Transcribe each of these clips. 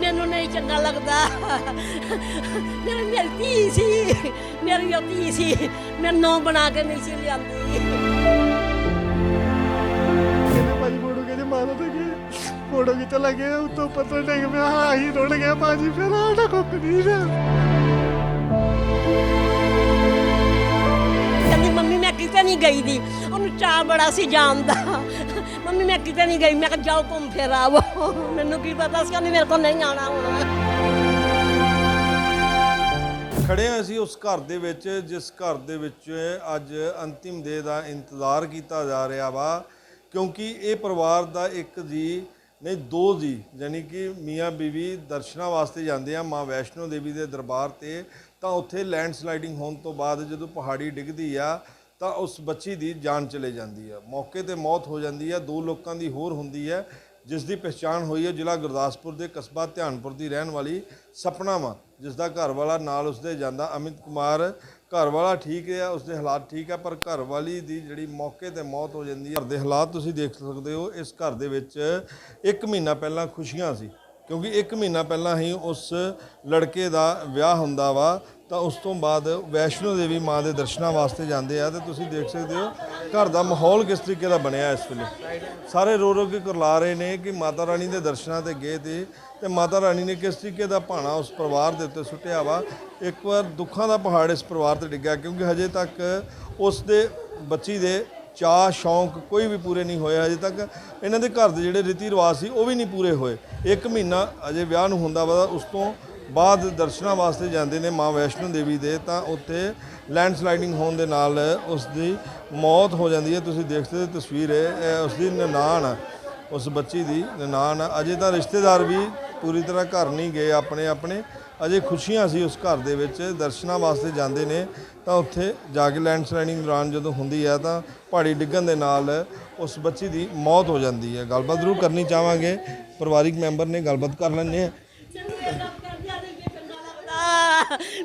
ਮੈਨੂੰ ਨਹੀਂ ਚੰਗਾ ਲੱਗਦਾ। ਮੇਰੀ ਮੇਰੀ ਧੀ ਸੀ। ਮੇਰੀ ਉਹ ਧੀ ਸੀ। ਮੈਨੂੰ ਬਣਾ ਕੇ ਨਹੀਂ ਸੀ ਲਿਆਂਦੀ। ਕਹਿੰਦੇ ਭਾਜੀ ਫੋਟੋ ਕਹਿੰਦੇ ਮਾਰੋ ਤੇ ਗਏ ਫੋਟੋ ਕਿਤੇ ਲੱਗੇ ਉੱਤੋਂ ਪੱਤਰ ਡਿੱਗ ਪਿਆ ਹਾਂ ਹੀ ਰੁੜ ਗਿਆ ਭਾਜੀ, ਫਿਰ ਆਡਾ ਕੁੱਕ ਨਹੀਂ ਰਿਹਾ ਨਹੀਂ ਗਈ ਦੀ। ਉਹਨੂੰ ਚਾਹ ਬੜਾ ਸੀ ਜਾਣ ਮੰਮੀ, ਮੈਂ ਕਿਤੇ ਨਹੀਂ ਗਈ। ਮੈਂ ਕਿਹਾ, ਜਾਓ ਘੁੰਮ ਫਿਰ ਆਵੋ ਮੈਨੂੰ ਕੀ ਪਤਾ ਸੀ ਉਹਨੇ ਮੇਰੇ ਕੋਲ ਨਹੀਂ ਆਉਣਾ ਹੁਣ। ਖੜੇ ਹਾਂ ਅਸੀਂ ਉਸ ਘਰ ਦੇ ਵਿੱਚ, ਜਿਸ ਘਰ ਦੇ ਵਿੱਚ ਅੱਜ ਅੰਤਿਮ ਦੇ ਦਾ ਇੰਤਜ਼ਾਰ ਕੀਤਾ ਜਾ ਰਿਹਾ ਵਾ, ਕਿਉਂਕਿ ਇਹ ਪਰਿਵਾਰ ਦਾ ਇੱਕ ਜੀ, ਨਹੀਂ, ਦੋ ਜੀ ਯਾਨੀ ਕਿ ਮੀਆਂ ਬੀਵੀ ਦਰਸ਼ਨਾਂ ਵਾਸਤੇ ਜਾਂਦੇ ਆ, ਮਾਂ ਵੈਸ਼ਨੋ ਦੇਵੀ ਦੇ ਦਰਬਾਰ ਤੇ, ਤਾਂ ਉੱਥੇ ਲੈਂਡ ਸਲਾਈਡਿੰਗ ਹੋਣ ਤੋਂ ਬਾਅਦ ਜਦੋਂ ਪਹਾੜੀ ਡਿੱਗਦੀ ਆ ਤਾਂ ਉਸ ਬੱਚੀ ਦੀ ਜਾਨ ਚਲੇ ਜਾਂਦੀ ਹੈ। ਮੌਕੇ ਤੇ ਮੌਤ ਹੋ ਜਾਂਦੀ ਹੈ। ਦੋ ਲੋਕਾਂ ਦੀ ਹੋਰ ਹੁੰਦੀ ਹੈ, ਜਿਸ ਦੀ ਪਛਾਣ ਹੋਈ ਹੈ ਜ਼ਿਲ੍ਹਾ ਗੁਰਦਾਸਪੁਰ ਦੇ ਕਸਬਾ ਧਿਆਨਪੁਰ ਦੀ ਰਹਿਣ ਵਾਲੀ ਸਪਨਾ ਵਾ ਜਿਸ ਦਾ ਘਰ ਵਾਲਾ ਨਾਲ ਉਸਦੇ ਜਾਂਦਾ ਅਮਿਤ ਕੁਮਾਰ। ਘਰ ਵਾਲਾ ਠੀਕ ਹੈ ਉਸਦੇ ਹਾਲਾਤ ਠੀਕ ਹੈ, ਪਰ ਘਰ ਵਾਲੀ ਦੀ ਜਿਹੜੀ ਮੌਕੇ ਤੇ ਮੌਤ ਹੋ ਜਾਂਦੀ ਹੈ, ਘਰ ਦੇ ਹਾਲਾਤ ਤੁਸੀਂ ਦੇਖ ਸਕਦੇ ਹੋ, ਇਸ ਘਰ ਦੇ ਵਿੱਚ 1 ਮਹੀਨਾ ਪਹਿਲਾਂ ਖੁਸ਼ੀਆਂ ਸੀ। ਕਿਉਂਕਿ 1 ਮਹੀਨਾ ਪਹਿਲਾਂ ਹੀ ਉਸ ਲੜਕੇ ਦਾ ਵਿਆਹ ਹੁੰਦਾ ਵਾ, ਤਾਂ ਉਸ ਤੋਂ ਬਾਅਦ ਵੈਸ਼ਨੋ ਦੇਵੀ ਮਾਂ ਦੇ ਦਰਸ਼ਨਾਂ ਵਾਸਤੇ ਜਾਂਦੇ ਆ, ਤੇ ਤੁਸੀਂ ਦੇਖ ਸਕਦੇ ਹੋ ਘਰ ਦਾ ਮਾਹੌਲ ਕਿਸ ਤਰੀਕੇ ਦਾ ਬਣਿਆ ਇਸ ਵੇਲੇ। ਸਾਰੇ ਰੋ ਰੋ ਕੇ ਕੁਰਲਾ ਰਹੇ ਨੇ ਕਿ ਮਾਤਾ ਰਾਣੀ ਦੇ ਦਰਸ਼ਨਾਂ ਤੇ ਗਏ ਤੇ ਤੇ ਮਾਤਾ ਰਾਣੀ ਨੇ ਕਿਸ ਤਰੀਕੇ ਦਾ ਭਾਣਾ ਉਸ ਪਰਿਵਾਰ ਦੇ ਉੱਤੇ ਸੁੱਟਿਆ ਵਾ। ਇੱਕ ਵਾਰ ਦੁੱਖਾਂ ਦਾ ਪਹਾੜ ਇਸ ਪਰਿਵਾਰ ਤੇ ਡਿੱਗਿਆ, ਕਿਉਂਕਿ ਹਜੇ ਤੱਕ ਉਸ ਦੇ ਬੱਚੀ ਦੇ ਚਾਹ ਸ਼ੌਂਕ ਕੋਈ ਵੀ ਪੂਰੇ ਨਹੀਂ ਹੋਏ ਹਜੇ ਤੱਕ। ਇਹਨਾਂ ਦੇ ਘਰ ਦੇ ਜਿਹੜੇ ਰੀਤੀ ਰਿਵਾਜ ਸੀ ਉਹ ਵੀ ਨਹੀਂ ਪੂਰੇ ਹੋਏ। ਇੱਕ ਮਹੀਨਾ ਅਜੇ ਵਿਆਹ ਨੂੰ ਹੁੰਦਾ ਵਾ ਉਸ ਤੋਂ ਬਾਅਦ ਦਰਸ਼ਨਾਂ ਵਾਸਤੇ ਜਾਂਦੇ ਨੇ ਮਾਂ ਵੈਸ਼ਨੋ ਦੇਵੀ ਦੇ ਤਾਂ ਉੱਥੇ ਲੈਂਡ ਸਲਾਈਡਿੰਗ ਹੋਣ ਦੇ ਨਾਲ ਉਸ ਦੀ ਮੌਤ ਹੋ ਜਾਂਦੀ ਹੈ। ਤੁਸੀਂ ਦੇਖ ਸਕਦੇ ਹੋ ਤਸਵੀਰ ਹੈ ਇਹ ਉਸ ਦੀ ਨਨਾਣ ਆ, ਉਸ ਬੱਚੀ ਦੀ ਨਨਾਣ। ਆ। ਅਜੇ ਤਾਂ ਰਿਸ਼ਤੇਦਾਰ ਵੀ ਪੂਰੀ ਤਰ੍ਹਾਂ ਘਰ ਨਹੀਂ ਗਏ ਆਪਣੇ ਆਪਣੇ ਅਜੇ ਖੁਸ਼ੀਆਂ ਸੀ ਉਸ ਘਰ ਦੇ ਵਿੱਚ, ਦਰਸ਼ਨਾਂ ਵਾਸਤੇ ਜਾਂਦੇ ਨੇ, ਤਾਂ ਉੱਥੇ ਜਾ ਕੇ ਲੈਂਡ ਸਲਾਈਡਿੰਗ ਦੌਰਾਨ ਜਦੋਂ ਹੁੰਦੀ ਹੈ, ਤਾਂ ਪਹਾੜੀ ਡਿੱਗਣ ਦੇ ਨਾਲ ਉਸ ਬੱਚੀ ਦੀ ਮੌਤ ਹੋ ਜਾਂਦੀ ਹੈ। ਗੱਲਬਾਤ ਜ਼ਰੂਰ ਕਰਨੀ ਚਾਹਾਂਗੇ। ਪਰਿਵਾਰਿਕ ਮੈਂਬਰ ਨੇ ਗੱਲਬਾਤ ਕਰ ਲੈਂਦੇ ਆ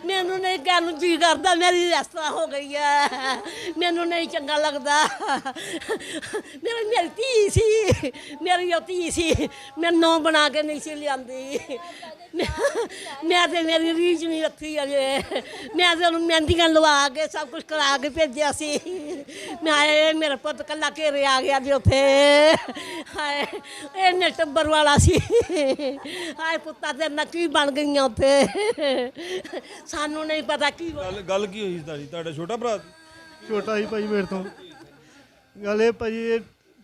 ਮੈਨੂੰ ਨਹੀਂ ਕਹਿਣ ਨੂੰ ਜੀ ਕਰਦਾ, ਮੇਰੀ ਇਸ ਤਰ੍ਹਾਂ ਹੋ ਗਈ ਹੈ। ਮੈਨੂੰ ਨਹੀਂ ਚੰਗਾ ਲੱਗਦਾ। ਮੇਰੀ ਮੇਰੀ ਧੀ ਸੀ। ਮੇਰੀ ਉਹ ਧੀ ਸੀ। ਮੈਨੂੰ ਬਣਾ ਕੇ ਨਹੀਂ ਸੀ ਲਿਆਂਦੀ। ਮੈਂ ਤੇ ਮੇਰੀ ਰੀਝ ਨਹੀਂ ਰੱਖੀ ਅਜੇ ਮੈਂ ਤੇ ਉਹਨੂੰ ਮਹਿੰਦੀਆਂ ਲਵਾ ਕੇ ਸਭ ਕੁਝ ਕਰਾ ਕੇ ਭੇਜਿਆ ਸੀ। ਮੈਂ ਆਏ ਮੇਰਾ ਪੁੱਤ ਕੱਲਾ ਘੇਰੇ ਆ ਗਿਆ ਜੀ ਉੱਥੇ। ਹਾਏ ਇਹਨੇ ਟੱਬਰ ਵਾਲਾ ਸੀ। ਹਾਏ ਪੁੱਤਾਂ ਤੇ ਨਕੀ ਬਣ ਗਈਆਂ ਉੱਥੇ। ਸਾਨੂੰ ਨਹੀਂ ਪਤਾ ਕੀ। ਗੱਲ ਗੱਲ ਕੀ ਹੋਈ ਸੀ ਤੁਹਾਡੀ? ਤੁਹਾਡਾ ਛੋਟਾ ਭਰਾ? ਸੀ? ਛੋਟਾ ਹੀ ਭਾਜੀ ਮੇਰੇ ਤੋਂ। ਗੱਲ ਇਹ ਭਾਜੀ ਇਹ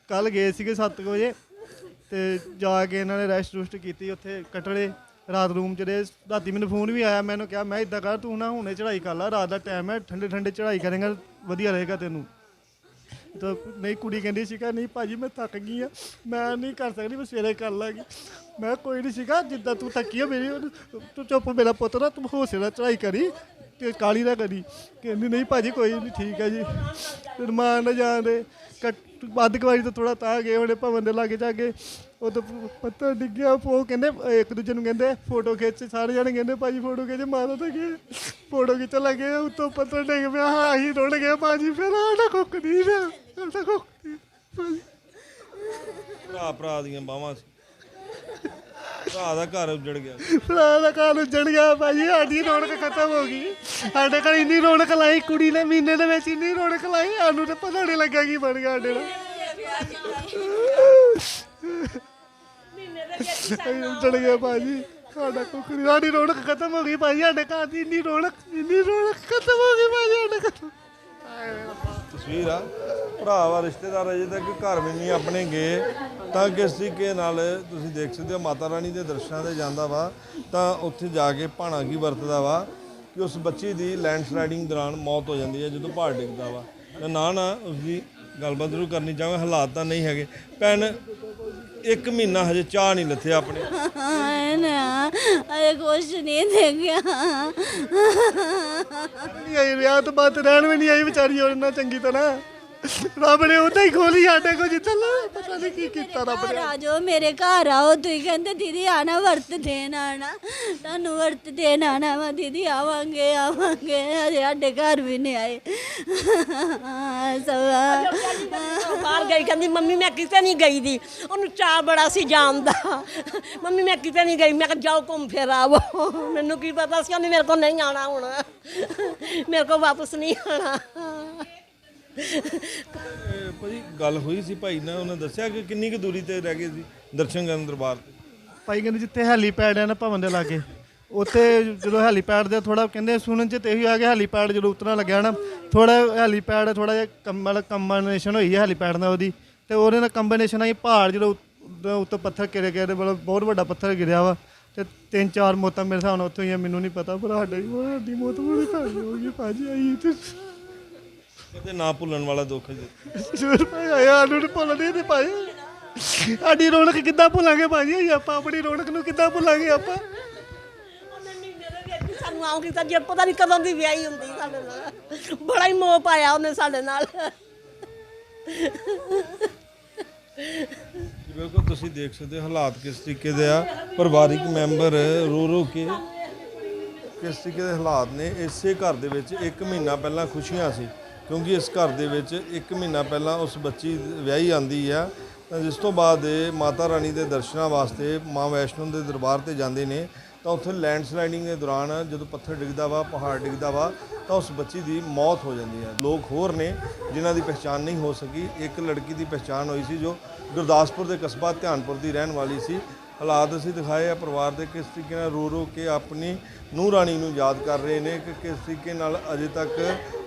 ਕੱਲ ਗਏ ਸੀਗੇ 7 ਵਜੇ। ਤੇ ਜਾ ਕੇ ਇਹਨਾਂ ਨੇ ਰੈਸਟ ਰੁਸਟ ਕੀਤੀ ਉੱਥੇ ਕਟੜੇ, ਰਾਤ ਰੂਮ ਚ ਰਹੇ ਰਾਤੀ ਮੈਨੂੰ ਫੋਨ ਵੀ ਆਇਆ, ਮੈਨੂੰ ਕਿਹਾ, ਮੈਂ ਇਦਾਂ ਕਰ, ਤੂੰ ਨਾ ਹੁਣੇ ਚੜਾਈ ਕਰ ਲੈ, ਰਾਤ ਦਾ ਟਾਈਮ ਹੈ, ਠੰਡੇ ਠੰਡੇ ਚੜਾਈ ਕਰੇਗਾ, ਵਧੀਆ ਰਹੇਗਾ ਤੈਨੂੰ। ਤਾਂ ਨਹੀਂ, ਕੁੜੀ ਕਹਿੰਦੀ ਸੀਗਾ, ਨਹੀਂ ਭਾਜੀ, ਮੈਂ ਥੱਕ ਗਈ ਆ, ਮੈਂ ਨਹੀਂ ਕਰ ਸਕਦੀ, ਮੈਂ ਸਵੇਰੇ ਕਰ ਲਾਂਗੀ। ਮੈਂ ਕੋਈ ਨਹੀਂ ਸੀਗਾ, ਜਿੱਦਾਂ ਤੂੰ ਥੱਕੀ ਆ, ਮੇਰੀ ਤੂੰ ਚੁੱਪ, ਮੇਰਾ ਪੁੱਤ ਨਾ, ਤੂੰ ਹੌਸਲੇ ਨਾਲ ਚੜਾਈ ਕਰੀ ਤੇ ਕਾਲੀ ਨਾ ਕਰੀ। ਕਹਿੰਦੀ, ਨਹੀਂ ਭਾਜੀ, ਕੋਈ ਨਹੀਂ, ਠੀਕ ਹੈ ਜੀ। ਰਮਾਨ ਨਾ ਜਾਂਦੇ ਅੱਧ ਕਵਾਰੀ ਤੋਂ ਥੋੜਾ ਤਾਂ ਗਏ ਉਹਨੇ ਭਵਨ ਦੇ ਲਾਗੇ ਜਾ ਕੇ ਉਹ ਤਾਂ ਡਿੱਗਿਆ ਉਹ ਕਹਿੰਦੇ ਇੱਕ ਦੂਜੇ ਨੂੰ ਕਹਿੰਦੇ ਫੋਟੋ ਖਿੱਚ, ਸਾਰੇ ਜਣੇ ਕਹਿੰਦੇ, ਭਾਜੀ ਫੋਟੋ ਖਿੱਚ ਮਾਰੋ ਤਾਂ ਗਏ ਫੋਟੋ ਖਿੱਚ ਲੱਗੇ ਉੱਤੋਂ ਪੱਤਰ ਡਿੱਗ ਪਿਆ, ਹਾਂ ਹੀ ਰੁੜ ਗਿਆ ਭਾਜੀ, ਫਿਰ ਆਡਾ ਕੁੱਕ ਨਹੀਂ ਰਿਹਾ ਆਡਾ ਕੁੱਕ ਭਰਾ ਭਰਾ ਦੀਆਂ ਬਾਹਾਂ ਸੀ। ਭਰਾ ਦਾ ਘਰ ਉੱਜੜ ਗਿਆ। ਭਰਾ ਦਾ ਘਰ ਉੱਜੜ ਗਿਆ ਭਾਜੀ ਸਾਡੀ ਰੌਣਕ ਖਤਮ ਹੋ ਗਈ। ਸਾਡੇ ਘਰ ਇੰਨੀ ਰੌਣਕ ਲਾਈ ਕੁੜੀ ਨੇ ਮਹੀਨੇ ਦੇ ਵਿੱਚ ਇੰਨੀ ਰੌਣਕ ਲਾਈ ਸਾਨੂੰ ਤੇ ਪਤਾ ਨਹੀਂ ਲੱਗਾ ਕੀ ਬਣ ਗਿਆ ਸਾਡੇ ਨਾਲ। ਉੱਜੜ ਗਿਆ ਭਾਜੀ ਸਾਡਾ ਕੁਕੜੀ ਸਾਡੀ ਰੌਣਕ ਖਤਮ ਹੋ ਗਈ ਭਾਜੀ ਸਾਡੇ ਘਰ ਦੀ ਇੰਨੀ ਰੌਣਕ ਇੰਨੀ ਰੌਣਕ ਖਤਮ ਹੋ ਗਈ ਭਾਜੀ ਸਾਡੇ ਘਰ। ਤਸਵੀਰ ਆ। ਭਰਾ ਵਾ ਰਿਸ਼ਤੇਦਾਰ ਅਜੇ ਤੱਕ ਘਰ ਵੀ ਨਹੀਂ ਆਪਣੇ ਗਏ। ਤਾਂ ਕਿਸ ਤਰੀਕੇ ਨਾਲ ਤੁਸੀਂ ਦੇਖ ਸਕਦੇ ਹੋ, ਮਾਤਾ ਰਾਣੀ ਦੇ ਦਰਸ਼ਨਾਂ ਤੇ ਜਾਂਦਾ ਵਾ। ਤਾਂ ਉੱਥੇ ਜਾ ਕੇ ਭਾਣਾ ਕੀ ਵਰਤਦਾ ਵਾ ਕਿ ਉਸ ਬੱਚੀ ਦੀ ਲੈਂਡ ਸਲਾਈਡਿੰਗ ਦੌਰਾਨ ਮੌਤ ਹੋ ਜਾਂਦੀ ਹੈ, ਜਦੋਂ ਪਹਾੜ ਡਿੱਗਦਾ ਵਾ। ਤਾਂ ਨਾ ਨਾ ਉਸ ਦੀ ਗੱਲਬਾਤ ਜ਼ਰੂਰ ਕਰਨੀ ਚਾਹਾਂਗਾ ਹਾਲਾਤ ਤਾਂ ਨਹੀਂ ਹੈਗੇ। ਭੈਣ, ਇੱਕ ਮਹੀਨਾ ਹਜੇ ਚਾਹ ਨਹੀਂ ਲੱਥਿਆ ਆਪਣੇ। ਅਰੇ ਕੁਛ ਨਹੀਂ ਦੇਖਿਆ। ਨਹੀਂ ਆਈ ਵਿਆਹ ਤੋਂ ਬਾਅਦ ਰਹਿਣ ਵੀ ਨਹੀਂ ਆਈ ਵਿਚਾਰੀ ਉਹਨਾਂ ਚੰਗੀ ਤਰ੍ਹਾਂ। ਰੱਬ ਨੇ ਉਦਾਂ ਹੀ ਖੋਲੀ ਸਾਡੇ ਕੋ ਜਿੱਥੇ ਲਾ- ਪਤਾ ਨਹੀਂ ਕੀ ਕੀਤਾ ਰੱਬ ਨੇ। ਆ ਜਾਓ ਮੇਰੇ ਘਰ ਆਓ। ਤੁਸੀਂ ਕਹਿੰਦੇ ਦੀਦੀ ਆਣਾ ਵਰਤ ਦੇਣ ਆਣਾ। ਤੁਹਾਨੂੰ ਵਰਤ ਦੇਣ ਆਣਾ ਵਾ ਦੀਦੀ ਆਵਾਂਗੇ ਆਵਾਂਗੇ। ਅਜੇ ਸਾਡੇ ਘਰ ਵੀ ਨਹੀਂ ਆਏ। ਸਵਾ ਬਾਹਰ ਗਈ ਕਹਿੰਦੀ ਮੰਮੀ ਮੈਂ ਕਿਤੇ ਨਹੀਂ ਗਈ ਦੀ। ਉਹਨੂੰ ਚਾਹ ਬੜਾ ਸੀ ਜਾਣ ਦਾ। ਮੰਮੀ ਮੈਂ ਕਿਤੇ ਨਹੀਂ ਗਈ। ਮੈਂ ਕਿਹਾ ਜਾਓ ਘੁੰਮ ਫਿਰ ਆਵੋ। ਮੈਨੂੰ ਕੀ ਪਤਾ ਸੀ ਉਹਨੇ ਮੇਰੇ ਕੋਲ ਨਹੀਂ ਆਣਾ ਹੁਣ। ਮੇਰੇ ਕੋਲ ਵਾਪਸ ਨਹੀਂ ਆਣਾ ਇਹ ਭਾਜੀ, ਗੱਲ ਹੋਈ ਸੀ ਭਾਈ ਨਾਲ, ਉਹਨੇ ਦੱਸਿਆ ਕਿ ਕਿੰਨੀ ਕੁ ਦੂਰੀ ਤੇ ਰਹਿ ਗਏ ਸੀ ਦਰਸ਼ਨ ਕਰਨ ਦਰਬਾਰ? ਤੇ ਭਾਈ ਕਹਿੰਦੇ ਜਿੱਥੇ ਹੈਲੀਪੈਡ ਹੈ ਨਾ ਭਵਨ ਦੇ ਲਾਗੇ, ਉੱਥੇ ਜਦੋਂ ਹੈਲੀਪੈਡ ਦੇ ਥੋੜਾ ਕਹਿੰਦੇ ਸੁਣਨ ਚ ਤੇ ਇਹੀ ਆ ਗਿਆ, ਹੈਲੀਪੈਡ ਜਦੋਂ ਉਤਰਨ ਲੱਗਿਆ ਨਾ ਥੋੜਾ ਹੈਲੀਪੈਡ ਥੋੜਾ ਜਿਹਾ ਕੰਮ- ਮਤਲਬ ਕੰਬਾਈਨੇਸ਼ਨ ਹੋਈ ਹੈ ਹੈਲੀਪੈਡ ਨਾਲ ਉਹਦੀ, ਤੇ ਉਹਦੇ ਨਾਲ ਕੰਬੀਨੇਸ਼ਨ ਆਈ, ਪਹਾੜ ਜਦੋਂ ਉੱਤ- ਉੱਤੋਂ ਪੱਥਰ ਗਿਰੇ ਗਏ ਤੇ ਮਤਲਬ ਬਹੁਤ ਵੱਡਾ ਪੱਥਰ ਗਿਰਿਆ ਵਾ, ਤੇ ਤਿੰਨ ਚਾਰ ਮੌਤਾਂ ਮੇਰੇ ਹਿਸਾਬ ਨਾਲ ਉੱਥੋਂ ਹੀ ਆ ਮੈਨੂੰ ਨਹੀਂ ਪਤਾ, ਪਰ ਸਾਡੀ ਸਾਡੀ ਮੌਤ ਬੜੀ ਭਾਰੀ ਹੋ ਗਈ ਭਾਜੀ ਆਈ ਤੇ ਕਦੇ ਨਾ ਭੁੱਲਣ ਵਾਲਾ ਦੁੱਖ ਜੀ। ਜੂਰ ਭਾਈ ਆਇਆ ਨਹੀਂ ਭੁੱਲਦੇ ਤੇ ਭਾਈ। ਸਾਡੀ ਰੌਣਕ ਕਿੱਦਾਂ ਭੁੱਲਾਂਗੇ ਭਾਜੀ ਅਸੀਂ ਆਪਾਂ ਆਪਣੀ ਰੌਣਕ ਨੂੰ ਕਿੱਦਾਂ ਭੁੱਲਾਂਗੇ ਆਪਾਂ? ਉਹਨੇ ਮਹੀਨੇ ਦੇ ਵਿੱਚ ਹੀ ਸਾਨੂੰ ਆਉਂਗੀ ਤਾਂ ਜੇ ਪਤਾ ਨਹੀਂ ਕਦੋਂ ਦੀ ਵਿਆਹੀ ਹੁੰਦੀ ਸਾਡੇ ਨਾਲ। ਬੜਾ ਹੀ ਮੋਹ ਪਾਇਆ ਉਹਨੇ ਸਾਡੇ ਨਾਲ। ਜੀ ਬਿਲਕੁਲ ਤੁਸੀਂ ਦੇਖ ਸਕਦੇ ਹੋ ਹਾਲਾਤ ਕਿਸ ਤਰੀਕੇ ਦੇ ਆ। ਪਰਿਵਾਰਿਕ ਮੈਂਬਰ ਰੋ ਰੋ ਕੇ ਕਿਸ ਤਰੀਕੇ ਦੇ ਹਾਲਾਤ ਨੇ। ਇਸੇ ਘਰ ਦੇ ਵਿੱਚ 1 ਮਹੀਨਾ ਪਹਿਲਾਂ ਖੁਸ਼ੀਆਂ ਸੀ। ਕਿਉਂਕਿ ਇਸ ਘਰ ਦੇ ਵਿੱਚ 1 ਮਹੀਨਾ ਪਹਿਲਾਂ ਉਸ ਬੱਚੀ ਵਿਆਹੀ ਆਂਦੀ ਆ, ਤਾਂ ਜਿਸ ਤੋਂ ਬਾਅਦ ਮਾਤਾ ਰਾਣੀ ਦੇ ਦਰਸ਼ਨਾਂ ਵਾਸਤੇ ਮਾਂ ਵੈਸ਼ਨੋ ਦੇ ਦਰਬਾਰ ਤੇ ਜਾਂਦੇ ਨੇ, ਤਾਂ ਉੱਥੇ ਲੈਂਡ ਸਲਾਈਡਿੰਗ ਦੇ ਦੌਰਾਨ ਜਦੋਂ ਪੱਥਰ ਡਿੱਗਦਾ ਵਾ, ਪਹਾੜ ਡਿੱਗਦਾ ਵਾ, ਤਾਂ ਉਸ ਬੱਚੀ ਦੀ ਮੌਤ ਹੋ ਜਾਂਦੀ ਹੈ ਲੋਕ ਹੋਰ ਨੇ ਜਿਨ੍ਹਾਂ ਦੀ ਪਛਾਣ ਨਹੀਂ ਹੋ ਸਕੀ। ਇੱਕ ਲੜਕੀ ਦੀ ਪਛਾਣ ਹੋਈ ਸੀ ਜੋ ਗੁਰਦਾਸਪੁਰ ਦੇ ਕਸਬਾ ਧਿਆਨਪੁਰ ਦੀ ਰਹਿਣ ਵਾਲੀ ਸੀ। ਹਾਲਾਤ ਅਸੀਂ ਦਿਖਾਏ ਆ, ਪਰਿਵਾਰ ਦੇ ਕਿਸ ਤਰੀਕੇ ਨਾਲ ਰੋ ਰੋ ਕੇ ਆਪਣੀ ਨੂੰਹ ਰਾਣੀ ਨੂੰ ਯਾਦ ਕਰ ਰਹੇ ਨੇ ਕਿ ਕਿਸ ਤਰੀਕੇ ਨਾਲ ਅਜੇ ਤੱਕ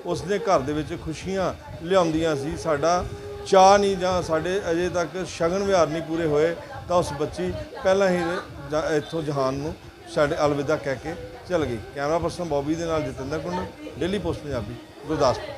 ਉਸਨੇ ਘਰ ਦੇ ਵਿੱਚ ਖੁਸ਼ੀਆਂ ਲਿਆਉਂਦੀਆਂ ਸੀ। ਸਾਡਾ ਚਾਹ ਨਹੀਂ ਜਾਂ ਸਾਡੇ ਅਜੇ ਤੱਕ ਸ਼ਗਨ ਵਿਹਾਰ ਨਹੀਂ ਪੂਰੇ ਹੋਏ, ਤਾਂ ਉਸ ਬੱਚੀ ਪਹਿਲਾਂ ਹੀ ਇੱਥੋਂ ਜਹਾਨ ਨੂੰ ਸਾਡੇ ਅਲਵਿਦਾ ਕਹਿ ਕੇ ਚਲ ਗਈ। ਕੈਮਰਾ ਪਰਸਨ ਬੌਬੀ ਦੇ ਨਾਲ ਜਤਿੰਦਰ ਕੁੰਡ, ਡੇਲੀ ਪੋਸਟ ਪੰਜਾਬੀ, ਗੁਰਦਾਸਪੁਰ।